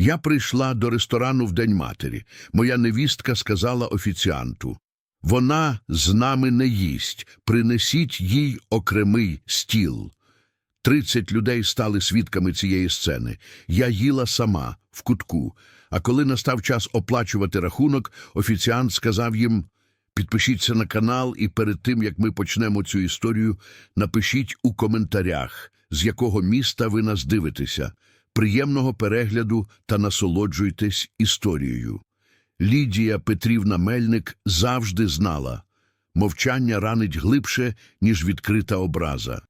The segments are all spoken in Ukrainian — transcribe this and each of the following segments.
Я прийшла до ресторану в День матері. Моя невістка сказала офіціанту. Вона з нами не їсть, принесіть їй окремий стіл. Тридцять людей стали свідками цієї сцени. Я їла сама, в кутку. А коли настав час оплачувати рахунок, офіціант сказав їм підпишіться на канал і перед тим, як ми почнемо цю історію, напишіть у коментарях, з якого міста ви нас дивитеся. Приємного перегляду та насолоджуйтесь історією. Лідія Петрівна Мельник завжди знала мовчання ранить глибше, ніж відкрита образа.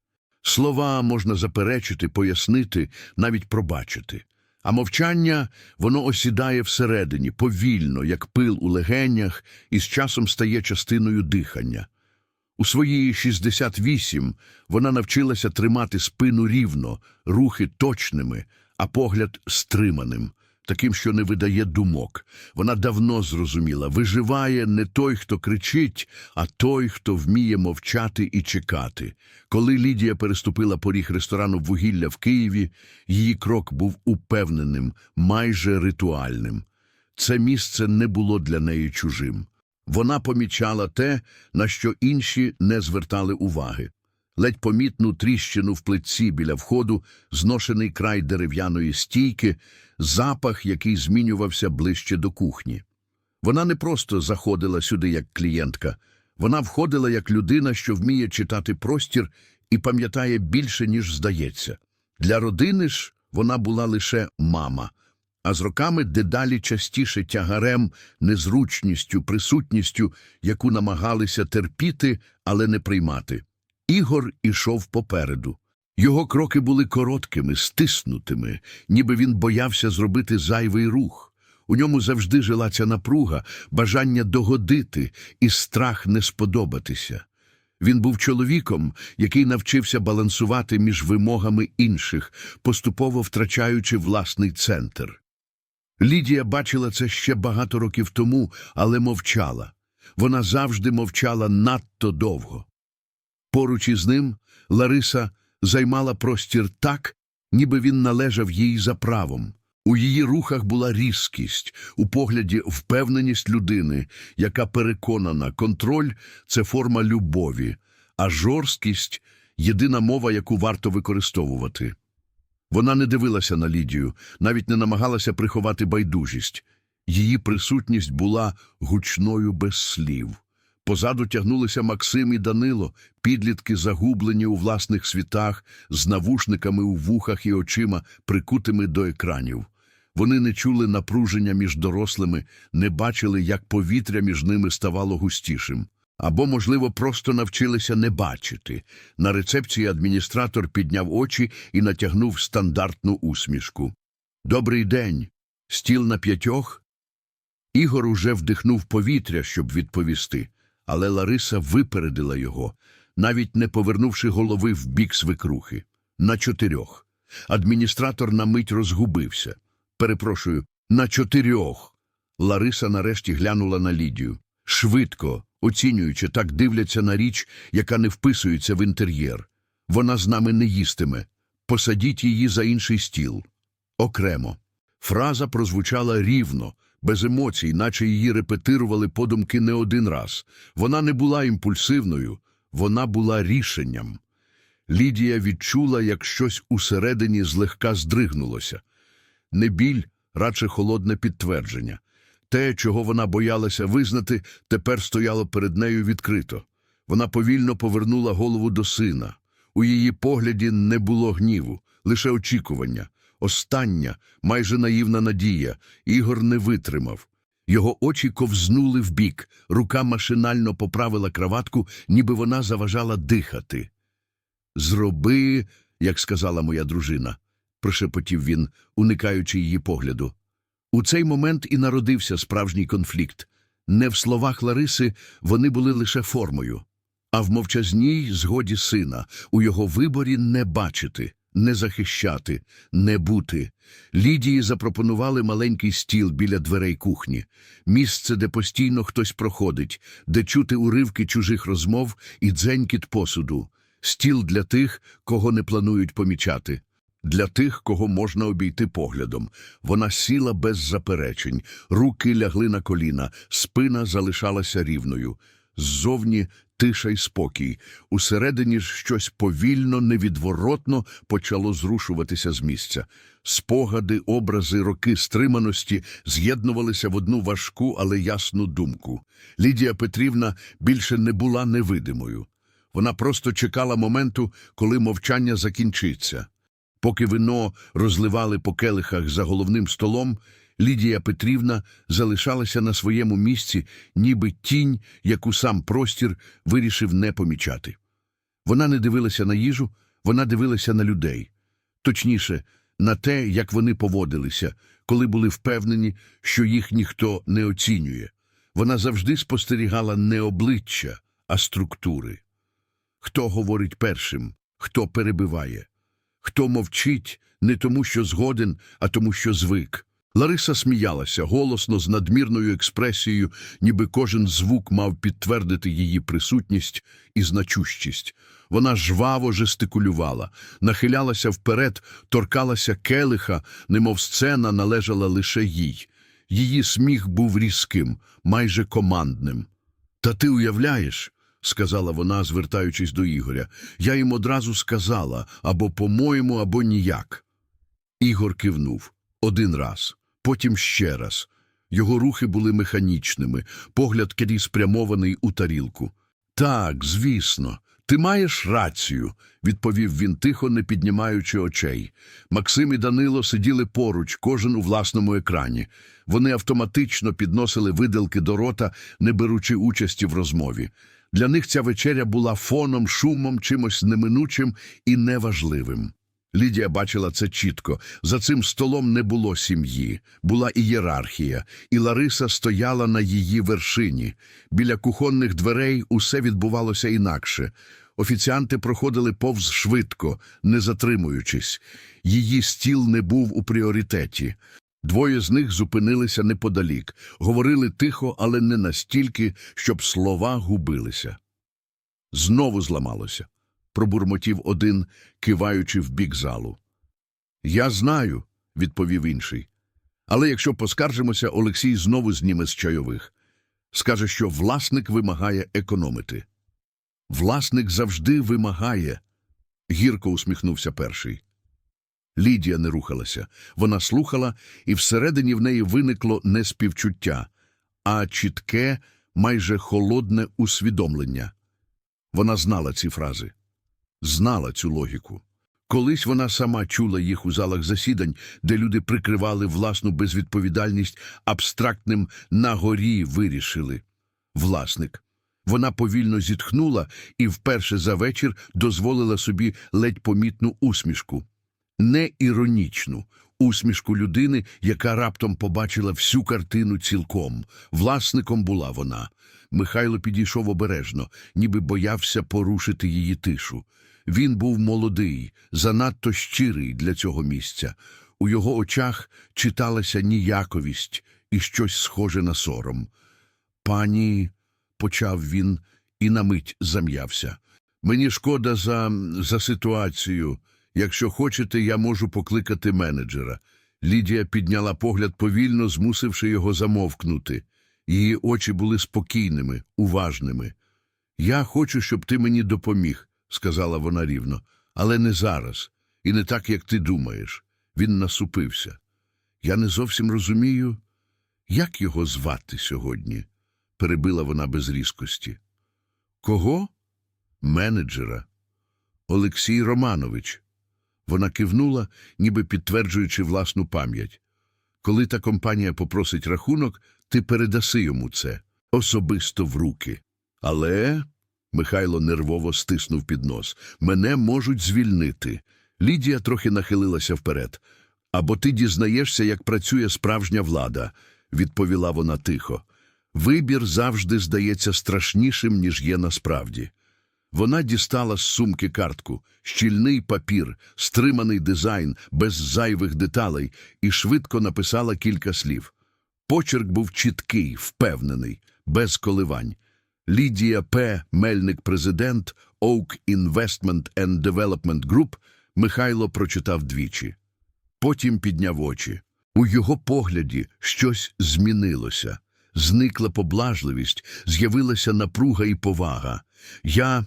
Слова можна заперечити, пояснити, навіть пробачити. А мовчання воно осідає всередині, повільно, як пил у легенях, і з часом стає частиною дихання. У свої 68 вона навчилася тримати спину рівно, рухи точними, а погляд стриманим, таким, що не видає думок. Вона давно зрозуміла, виживає не той, хто кричить, а той, хто вміє мовчати і чекати. Коли Лідія переступила поріг ресторану «Вугілля» в Києві, її крок був упевненим, майже ритуальним. Це місце не було для неї чужим. Вона помічала те, на що інші не звертали уваги. Ледь помітну тріщину в плитці біля входу, зношений край дерев'яної стійки, запах, який змінювався ближче до кухні. Вона не просто заходила сюди як клієнтка, вона входила як людина, що вміє читати простір і пам'ятає більше, ніж здається. Для родини ж вона була лише мама, а з роками дедалі частіше тягарем, незручністю, присутністю, яку намагалися терпіти, але не приймати. Ігор ішов попереду. Його кроки були короткими, стиснутими, ніби він боявся зробити зайвий рух. У ньому завжди жила ця напруга, бажання догодити і страх не сподобатися. Він був чоловіком, який навчився балансувати між вимогами інших, поступово втрачаючи власний центр. Лідія бачила це ще багато років тому, але мовчала. Вона завжди мовчала надто довго. Поруч із ним Лариса займала простір так, ніби він належав їй за правом. У її рухах була різкість, у погляді впевненість людини, яка переконана, контроль це форма любові, а жорсткість єдина мова, яку варто використовувати. Вона не дивилася на Лідію, навіть не намагалася приховати байдужість. Її присутність була гучною без слів. Позаду тягнулися Максим і Данило, підлітки загублені у власних світах, з навушниками у вухах і очима, прикутими до екранів. Вони не чули напруження між дорослими, не бачили, як повітря між ними ставало густішим. Або, можливо, просто навчилися не бачити. На рецепції адміністратор підняв очі і натягнув стандартну усмішку. «Добрий день! Стіл на п'ятьох?» Ігор уже вдихнув повітря, щоб відповісти, але Лариса випередила його, навіть не повернувши голови в бік свекрухи. На чотирьох. Адміністратор на мить розгубився. Перепрошую, на чотирьох. Лариса нарешті глянула на Лідію. Швидко, оцінюючи, так дивляться на річ, яка не вписується в інтер'єр. Вона з нами не їстиме. Посадіть її за інший стіл. Окремо. Фраза прозвучала рівно, без емоцій, наче її репетирували подумки не один раз. Вона не була імпульсивною, вона була рішенням. Лідія відчула, як щось усередині злегка здригнулося. Не біль, радше холодне підтвердження. Те, чого вона боялася визнати, тепер стояло перед нею відкрито. Вона повільно повернула голову до сина. У її погляді не було гніву, лише очікування. Остання, майже наївна надія. Ігор не витримав. Його очі ковзнули вбік, рука машинально поправила краватку, ніби вона заважала дихати. Зроби, як сказала моя дружина, прошепотів він, уникаючи її погляду. У цей момент і народився справжній конфлікт. Не в словах Лариси вони були лише формою, а в мовчазній згоді сина, у його виборі не бачити, не захищати, не бути. Лідії запропонували маленький стіл біля дверей кухні, місце, де постійно хтось проходить, де чути уривки чужих розмов і дзенькіт посуду, стіл для тих, кого не планують помічати. Для тих, кого можна обійти поглядом. Вона сіла без заперечень, руки лягли на коліна, спина залишалася рівною. Ззовні тиша й спокій. Усередині ж щось повільно, невідворотно почало зрушуватися з місця. Спогади, образи, роки стриманості з'єднувалися в одну важку, але ясну думку. Лідія Петрівна більше не була невидимою. Вона просто чекала моменту, коли мовчання закінчиться. Поки вино розливали по келихах за головним столом, Лідія Петрівна залишалася на своєму місці, ніби тінь, яку сам простір вирішив не помічати. Вона не дивилася на їжу, вона дивилася на людей. Точніше, на те, як вони поводилися, коли були впевнені, що їх ніхто не оцінює. Вона завжди спостерігала не обличчя, а структури. Хто говорить першим, хто перебиває, хто мовчить не тому, що згоден, а тому, що звик. Лариса сміялася голосно з надмірною експресією, ніби кожен звук мав підтвердити її присутність і значущість. Вона жваво жестикулювала, нахилялася вперед, торкалася келиха, немов сцена належала лише їй. Її сміх був різким, майже командним. Та ти уявляєш, сказала вона, звертаючись до Ігоря, я їм одразу сказала або по-моєму, або ніяк. Ігор кивнув один раз, потім ще раз. Його рухи були механічними, погляд крізь спрямований у тарілку. Так, звісно, ти маєш рацію, відповів він тихо, не піднімаючи очей. Максим і Данило сиділи поруч, кожен у власному екрані. Вони автоматично підносили виделки до рота, не беручи участі в розмові. Для них ця вечеря була фоном, шумом, чимось неминучим і неважливим. Лідія бачила це чітко. За цим столом не було сім'ї, була ієрархія, і Лариса стояла на її вершині. Біля кухонних дверей усе відбувалося інакше. Офіціанти проходили повз швидко, не затримуючись. Її стіл не був у пріоритеті. Двоє з них зупинилися неподалік, говорили тихо, але не настільки, щоб слова губилися. Знову зламалося пробурмотів один, киваючи в бік залу. Я знаю, відповів інший. Але якщо поскаржимося, Олексій знову зніме з чайових. Скаже, що власник вимагає економити. Власник завжди вимагає, гірко усміхнувся перший. Лідія не рухалася. Вона слухала, і всередині в неї виникло не співчуття, а чітке, майже холодне усвідомлення. Вона знала ці фрази знала цю логіку. Колись вона сама чула їх у залах засідань, де люди прикривали власну безвідповідальність абстрактним «на горі вирішили». Власник. Вона повільно зітхнула і вперше за вечір дозволила собі ледь помітну усмішку. Не іронічну, усмішку людини, яка раптом побачила всю картину цілком. Власником була вона. Михайло підійшов обережно, ніби боявся порушити її тишу. Він був молодий, занадто щирий для цього місця. У його очах читалася ніяковість і щось схоже на сором. Пані, почав він і на мить зам'явся. Мені шкода за, за ситуацію. Якщо хочете, я можу покликати менеджера. Лідія підняла погляд повільно, змусивши його замовкнути. Її очі були спокійними, уважними. Я хочу, щоб ти мені допоміг сказала вона рівно, але не зараз, і не так, як ти думаєш. Він насупився. Я не зовсім розумію, як його звати сьогодні, перебила вона без різкості. Кого? Менеджера. Олексій Романович. Вона кивнула, ніби підтверджуючи власну пам'ять. Коли та компанія попросить рахунок, ти передаси йому це особисто в руки. Але Михайло нервово стиснув під нос. Мене можуть звільнити. Лідія трохи нахилилася вперед. Або ти дізнаєшся, як працює справжня влада, відповіла вона тихо. Вибір завжди здається страшнішим, ніж є насправді. Вона дістала з сумки картку, щільний папір, стриманий дизайн, без зайвих деталей, і швидко написала кілька слів. Почерк був чіткий, впевнений, без коливань. Лідія П. Мельник, президент Oak Investment and Development Group, Михайло прочитав двічі. Потім підняв очі. У його погляді щось змінилося. Зникла поблажливість, з'явилася напруга і повага. Я.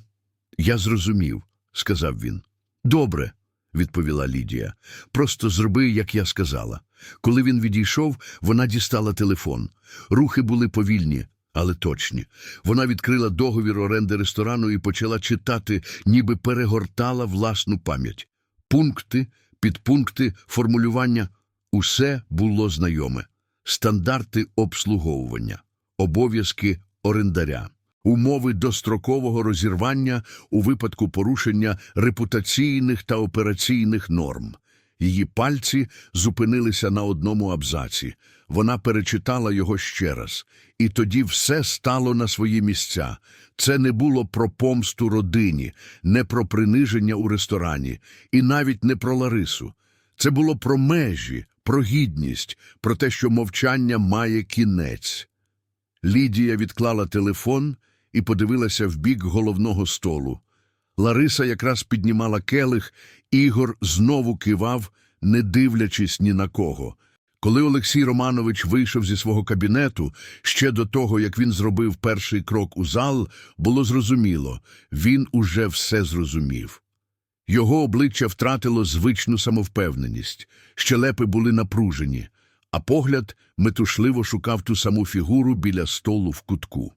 я зрозумів, сказав він. Добре, відповіла Лідія. Просто зроби, як я сказала. Коли він відійшов, вона дістала телефон. Рухи були повільні, але точні. Вона відкрила договір оренди ресторану і почала читати, ніби перегортала власну пам'ять. Пункти, підпункти, формулювання усе було знайоме. Стандарти обслуговування, обов'язки орендаря, умови дострокового розірвання у випадку порушення репутаційних та операційних норм. Її пальці зупинилися на одному абзаці. Вона перечитала його ще раз. І тоді все стало на свої місця. Це не було про помсту родині, не про приниження у ресторані, і навіть не про Ларису. Це було про межі, про гідність, про те, що мовчання має кінець. Лідія відклала телефон і подивилася в бік головного столу. Лариса якраз піднімала келих, Ігор знову кивав, не дивлячись ні на кого. Коли Олексій Романович вийшов зі свого кабінету, ще до того, як він зробив перший крок у зал, було зрозуміло – він уже все зрозумів. Його обличчя втратило звичну самовпевненість, щелепи були напружені, а погляд метушливо шукав ту саму фігуру біля столу в кутку.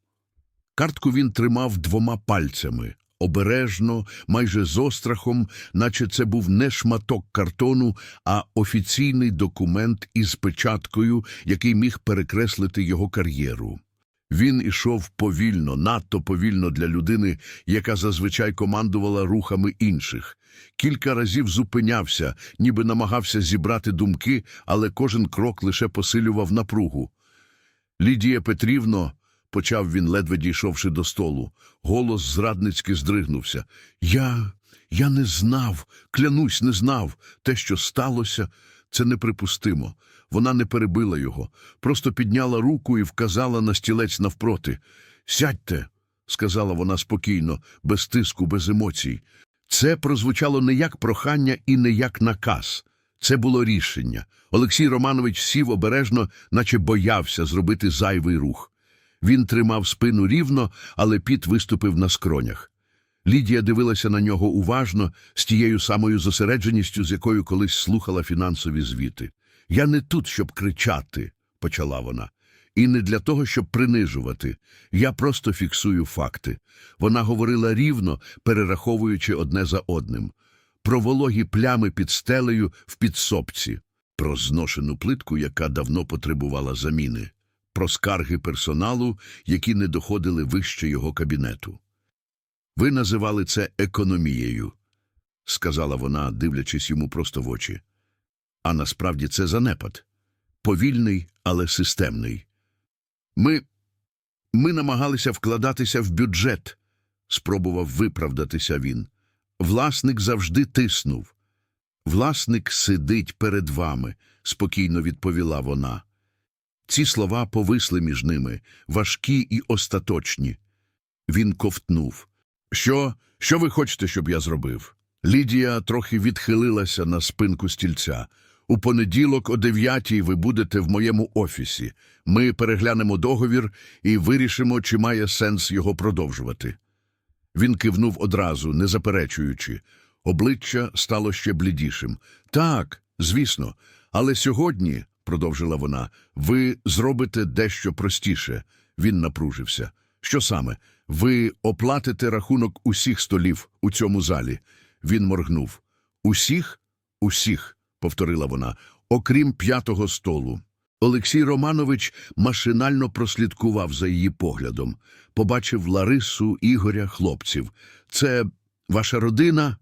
Картку він тримав двома пальцями, обережно, майже з острахом, наче це був не шматок картону, а офіційний документ із печаткою, який міг перекреслити його кар'єру. Він ішов повільно, надто повільно для людини, яка зазвичай командувала рухами інших. Кілька разів зупинявся, ніби намагався зібрати думки, але кожен крок лише посилював напругу. Лідія Петрівно, почав він, ледве дійшовши до столу. Голос зрадницьки здригнувся. Я. я не знав, клянусь, не знав. Те, що сталося, це неприпустимо. Вона не перебила його, просто підняла руку і вказала на стілець навпроти. Сядьте, сказала вона спокійно, без тиску, без емоцій. Це прозвучало не як прохання і не як наказ. Це було рішення. Олексій Романович сів обережно, наче боявся зробити зайвий рух. Він тримав спину рівно, але піт виступив на скронях. Лідія дивилася на нього уважно, з тією самою зосередженістю, з якою колись слухала фінансові звіти. Я не тут, щоб кричати, почала вона, і не для того, щоб принижувати. Я просто фіксую факти. Вона говорила рівно, перераховуючи одне за одним. Про вологі плями під стелею в підсобці, про зношену плитку, яка давно потребувала заміни, про скарги персоналу, які не доходили вище його кабінету. Ви називали це економією, сказала вона, дивлячись йому просто в очі. А насправді це занепад. Повільний, але системний. Ми. Ми намагалися вкладатися в бюджет, спробував виправдатися він. Власник завжди тиснув. Власник сидить перед вами, спокійно відповіла вона. Ці слова повисли між ними, важкі і остаточні. Він ковтнув. Що? Що ви хочете, щоб я зробив? Лідія трохи відхилилася на спинку стільця. У понеділок о дев'ятій ви будете в моєму офісі. Ми переглянемо договір і вирішимо, чи має сенс його продовжувати. Він кивнув одразу, не заперечуючи. Обличчя стало ще блідішим. Так, звісно, але сьогодні, продовжила вона, ви зробите дещо простіше. Він напружився. Що саме? Ви оплатите рахунок усіх столів у цьому залі. Він моргнув. Усіх? Усіх, повторила вона, окрім п'ятого столу. Олексій Романович машинально прослідкував за її поглядом. Побачив Ларису, Ігоря, хлопців. Це ваша родина?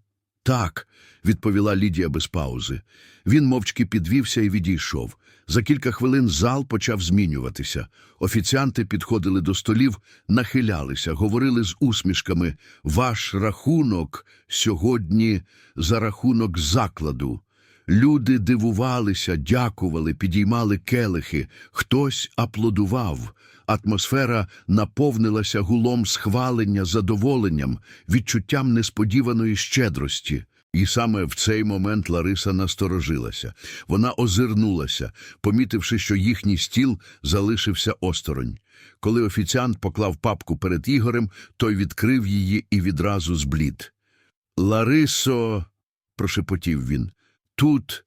Так, відповіла Лідія без паузи. Він мовчки підвівся і відійшов. За кілька хвилин зал почав змінюватися. Офіціанти підходили до столів, нахилялися, говорили з усмішками «Ваш рахунок сьогодні за рахунок закладу». Люди дивувалися, дякували, підіймали келихи, хтось аплодував. Атмосфера наповнилася гулом схвалення, задоволенням, відчуттям несподіваної щедрості. І саме в цей момент Лариса насторожилася. Вона озирнулася, помітивши, що їхній стіл залишився осторонь. Коли офіціант поклав папку перед Ігорем, той відкрив її і відразу зблід. Ларисо, прошепотів він, тут,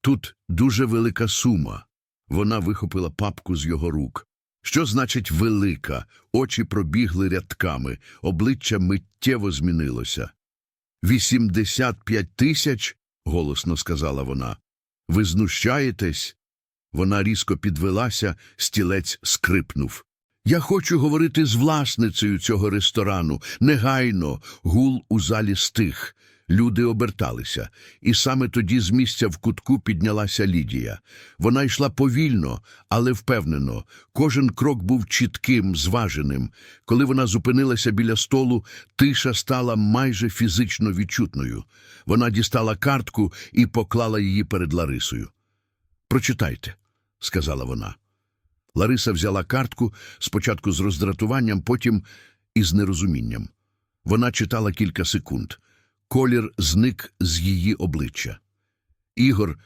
тут дуже велика сума. Вона вихопила папку з його рук. Що значить велика? Очі пробігли рядками, обличчя миттєво змінилося. Вісімдесят п'ять тисяч? голосно сказала вона. Ви знущаєтесь? Вона різко підвелася, стілець скрипнув. Я хочу говорити з власницею цього ресторану. Негайно гул у залі стих. Люди оберталися, і саме тоді з місця в кутку піднялася Лідія. Вона йшла повільно, але впевнено. Кожен крок був чітким, зваженим. Коли вона зупинилася біля столу, тиша стала майже фізично відчутною. Вона дістала картку і поклала її перед Ларисою. Прочитайте, сказала вона. Лариса взяла картку спочатку з роздратуванням, потім із нерозумінням. Вона читала кілька секунд. Колір зник з її обличчя. Ігор,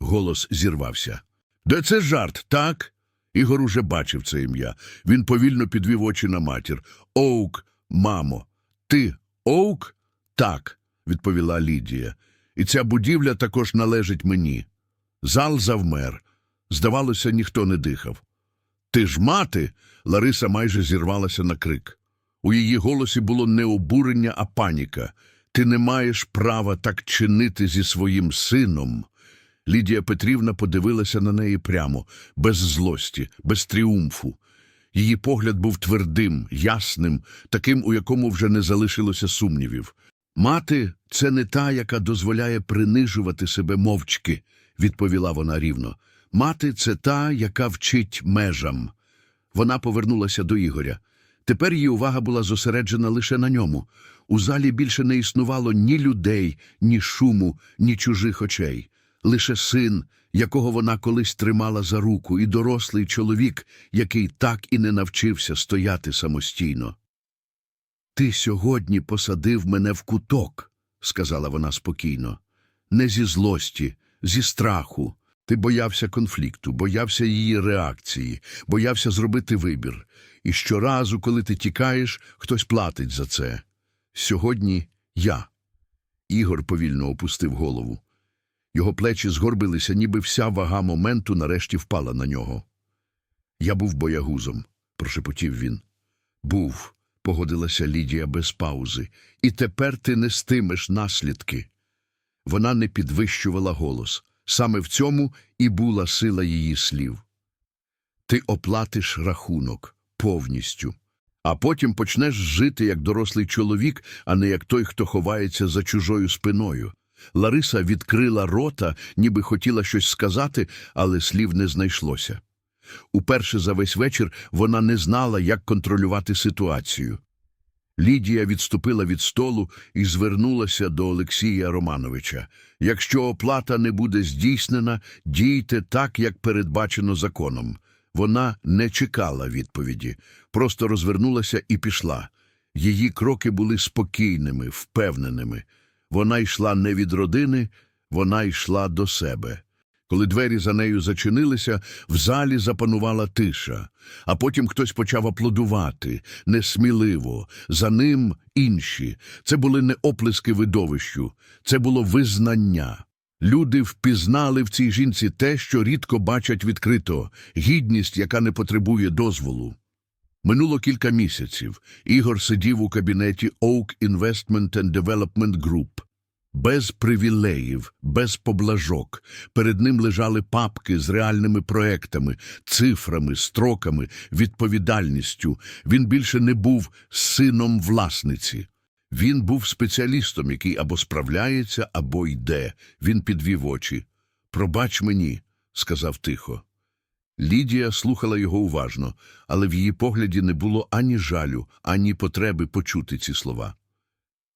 голос зірвався. Де це жарт, так? Ігор уже бачив це ім'я. Він повільно підвів очі на матір. Оук, мамо, ти Оук? Так, відповіла Лідія. І ця будівля також належить мені. Зал завмер. Здавалося, ніхто не дихав. Ти ж мати. Лариса майже зірвалася на крик. У її голосі було не обурення, а паніка. Ти не маєш права так чинити зі своїм сином. Лідія Петрівна подивилася на неї прямо, без злості, без тріумфу. Її погляд був твердим, ясним, таким, у якому вже не залишилося сумнівів. Мати це не та, яка дозволяє принижувати себе мовчки, відповіла вона рівно. Мати це та, яка вчить межам. Вона повернулася до Ігоря. Тепер її увага була зосереджена лише на ньому. У залі більше не існувало ні людей, ні шуму, ні чужих очей. Лише син, якого вона колись тримала за руку, і дорослий чоловік, який так і не навчився стояти самостійно. Ти сьогодні посадив мене в куток, сказала вона спокійно. Не зі злості, зі страху. Ти боявся конфлікту, боявся її реакції, боявся зробити вибір. І щоразу, коли ти тікаєш, хтось платить за це. Сьогодні я. Ігор повільно опустив голову. Його плечі згорбилися, ніби вся вага моменту нарешті впала на нього. Я був боягузом, прошепотів він. Був, погодилася Лідія без паузи, і тепер ти нестимеш наслідки. Вона не підвищувала голос. Саме в цьому і була сила її слів. Ти оплатиш рахунок повністю, а потім почнеш жити як дорослий чоловік, а не як той, хто ховається за чужою спиною. Лариса відкрила рота, ніби хотіла щось сказати, але слів не знайшлося. Уперше за весь вечір вона не знала, як контролювати ситуацію. Лідія відступила від столу і звернулася до Олексія Романовича. Якщо оплата не буде здійснена, дійте так, як передбачено законом. Вона не чекала відповіді, просто розвернулася і пішла. Її кроки були спокійними, впевненими. Вона йшла не від родини, вона йшла до себе. Коли двері за нею зачинилися, в залі запанувала тиша, а потім хтось почав аплодувати, несміливо, за ним інші. Це були не оплески видовищу, це було визнання. Люди впізнали в цій жінці те, що рідко бачать відкрито, гідність, яка не потребує дозволу. Минуло кілька місяців. Ігор сидів у кабінеті Oak Investment and Development Group. Без привілеїв, без поблажок. Перед ним лежали папки з реальними проектами, цифрами, строками, відповідальністю. Він більше не був сином власниці. Він був спеціалістом, який або справляється, або йде. Він підвів очі. Пробач мені, сказав тихо. Лідія слухала його уважно, але в її погляді не було ані жалю, ані потреби почути ці слова.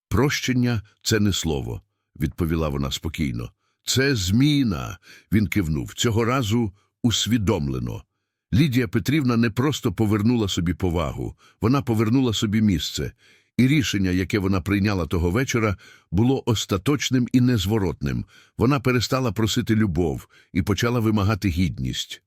Прощення це не слово, відповіла вона спокійно. Це зміна. Він кивнув. Цього разу усвідомлено. Лідія Петрівна не просто повернула собі повагу, вона повернула собі місце. І рішення, яке вона прийняла того вечора, було остаточним і незворотним. Вона перестала просити любов і почала вимагати гідність.